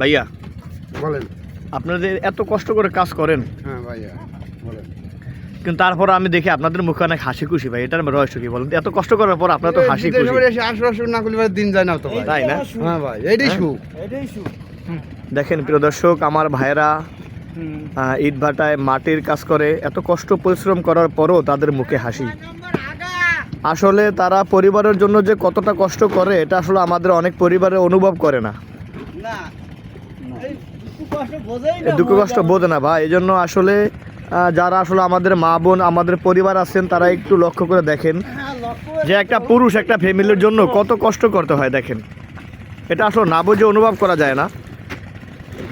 ভাইয়া বলেন। আপনাদের এত কষ্ট করে কাজ করেন। হ্যাঁ ভাইয়া বলেন। কিন্তু তারপর আমি দেখি আপনাদের মুখে অনেক হাসি খুশি ভাই। এটার রহস্য কি বলেন? এত কষ্ট করার পর আপনার তো হাসি খুশি আশপাশ না করলে দিন যায় না তো তাই না? হ্যাঁ ভাই এইটাই হ্যাঁ? সুখ। দেখেন প্রিয় দর্শক আমার ভাইয়েরা ইট ভাটায় মাটির কাজ করে এত কষ্ট পরিশ্রম করার পরও তাদের মুখে হাসি। আসলে তারা পরিবারের জন্য যে কতটা কষ্ট করে এটা আসলে আমাদের অনেক পরিবারে অনুভব করে না দুঃখ কষ্ট বোধ না ভাই এই জন্য আসলে যারা আসলে আমাদের মা বোন আমাদের পরিবার আছেন তারা একটু লক্ষ্য করে দেখেন যে একটা পুরুষ একটা ফ্যামিলির জন্য কত কষ্ট করতে হয় দেখেন। এটা আসলে না বুঝে অনুভব করা যায় না।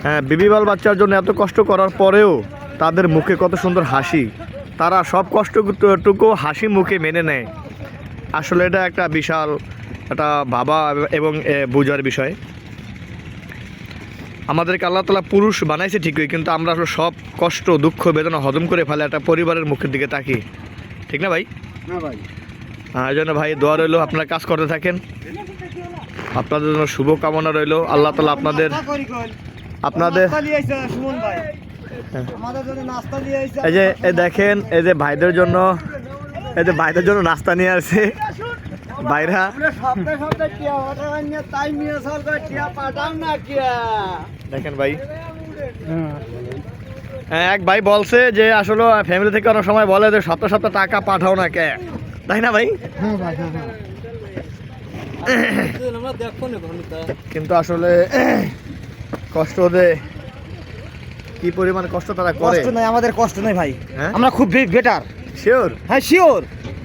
হ্যাঁ বিবিবাল বাচ্চার জন্য এত কষ্ট করার পরেও তাদের মুখে কত সুন্দর হাসি। তারা সব কষ্টটুকু হাসি মুখে মেনে নেয়। আসলে এটা একটা বিশাল একটা বাবা এবং বোঝার বিষয়। আমাদেরকে আল্লাহ তালা পুরুষ বানাইছে ঠিকই কিন্তু আমরা আসলে সব কষ্ট দুঃখ বেদনা হজম করে ফেলে একটা পরিবারের মুখের দিকে তাকি। ঠিক না ভাই? হ্যাঁ ভাই। এই জন্য ভাই দোয়া রইল আপনার কাজ করতে থাকেন। আপনাদের জন্য শুভ কামনা রইল। আল্লাহ তালা আপনাদের আপনাদের হ্যাঁ। এই যে দেখেন এই যে ভাইদের জন্য এই যে ভাইদের জন্য নাস্তা নিয়ে আসছে ভাইরা দেখেন ভাই। হ্যাঁ, এক ভাই বলছে যে আসলে ফ্যামিলি থেকে অনেক সময় বলে যে সপ্তাহ সপ্তাহ টাকা পাঠাও না কে। তাই না ভাই? হ্যাঁ ভাই হ্যাঁ হ্যাঁ। কিন্তু আসলে কষ্ট দে কি পরিমাণ কষ্ট তারা করে। কষ্ট নাই আমাদের কষ্ট নাই ভাই। হ্যাঁ? আমরা খুব বেটার শিওর হ্যাঁ শিওর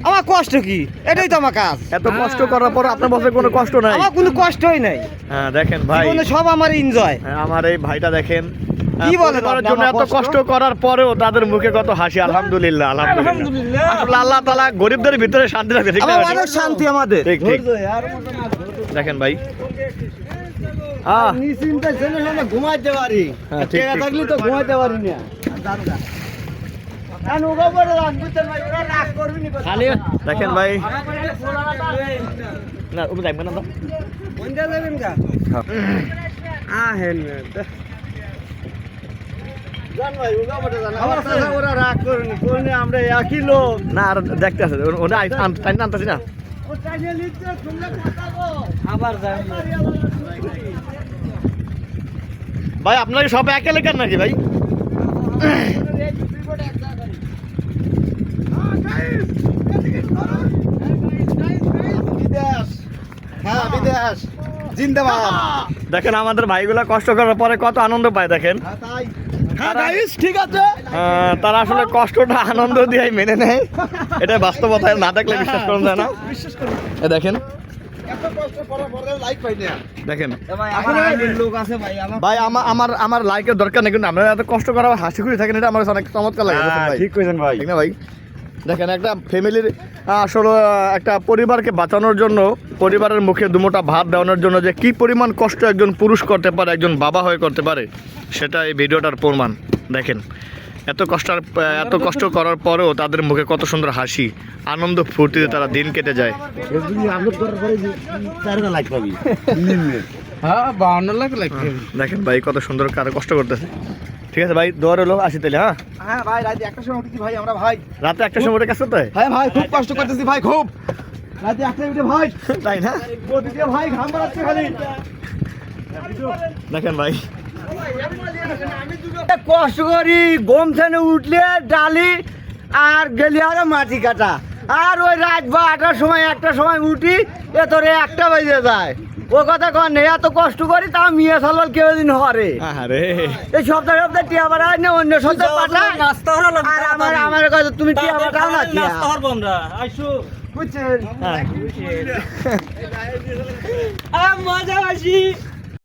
আমার কষ্ট কি? এটাই তো আমার কাজ। এত কষ্ট করার পর আপনার বসে কোনো কষ্ট নাই? আমার কোনো কষ্টই নাই। হ্যাঁ দেখেন ভাই। সব আমার এনজয় হ্যাঁ, আমার এই ভাইটা দেখেন। কি আহ, বলেন জন্য এত কষ্ট? করার পরেও তাদের মুখে কত হাসি আলহামদুলিল্লাহ আলহামদুলিল্লাহ। আল্লাহ তালা গরিবদের ভিতরে শান্তি রাখে ঠিক ভাই? অনেক শান্তি আমাদের। ঠিক ঠিক। দেখেন ভাই। আহ। নিশ্চিন্তে ছেলে ঘুমাইতে পারি। হ্যাঁ, ঠিক, থাকলে তো ঘুমাইতে পারি না। দেখেন ভাই। না উপরে যাবেন না তো? আহেন আমরা একই লোক। না আর দেখতে আছে ওটা টাইম আনতেছি না। ভাই আপনাকে সব একে লেখার নাকি ভাই বিদেশ হ্যাঁ বিদেশ। জিন্দাবাদ। দেখেন আমাদের ভাইগুলা কষ্ট করার পরে কত আনন্দ পায় দেখেন। হ্যাঁ তাই। হ্যাঁ ঠিক আছে। তারা আসলে কষ্টটা আনন্দ দিয়ে মেনে নেয়। এটা বাস্তবতায় না দেখলে বিশ্বাস করা যায় না। দেখেন। এত কষ্ট করার পরে লাইক পাই না। দেখেন। ভাই আমার আইনের লোক আমার ভাই আমার আমার আমার লাইকের দরকার নেই কিন্তু আমরা এত কষ্ট করা হাসি খুশি থাকেন এটা আমার অনেক চমৎকার লাগে ভাই? ঠিক কইছেন ভাই। না ভাই? দেখেন একটা ফ্যামিলির আসলে একটা পরিবারকে বাঁচানোর জন্য পরিবারের মুখে দুমোটা ভাত দেওয়ানোর জন্য যে কি পরিমাণ কষ্ট একজন পুরুষ করতে পারে একজন বাবা হয়ে করতে পারে সেটা এই ভিডিওটার প্রমাণ। দেখেন এত কষ্ট এত কষ্ট করার পরেও তাদের মুখে কত সুন্দর হাসি আনন্দ ফুর্তিতে তারা দিন কেটে যায়। হ্যাঁ দেখেন ভাই কত সুন্দর কারও কষ্ট করতেছে। ঠিক আছে ভাই দোয়ার হলো আসি তাহলে হ্যাঁ? হ্যাঁ ভাই রাতে একটা সময় উঠেছি ভাই আমরা ভাই। রাতে একটা সময় উঠে কাছে তো হ্যাঁ ভাই খুব কষ্ট করতেছি ভাই খুব। রাতে একটা উঠে ভাই। তাই না? ভাই ঘাম বেড়াচ্ছে খালি। দেখেন ভাই। কষ্ট করি গম থেনে উঠলে ডালি আর গেলি আরও মাটি কাটা। আর ওই রাত বা সময় একটা সময় উঠি এ তোরে একটা বেজে যায়। ও কথা কন নেই এত কষ্ট করি তা মিয়া সালবাল কেউ দিন হরে। আরে এই সপ্তাহে সপ্তাহে টিয়া বাড়ায় না অন্য সপ্তাহে পাঠায়? আর আমার আমার কথা তুমি টিয়া পাঠাও না টিয়া। বুঝছেন? হ্যাঁ মজা আসি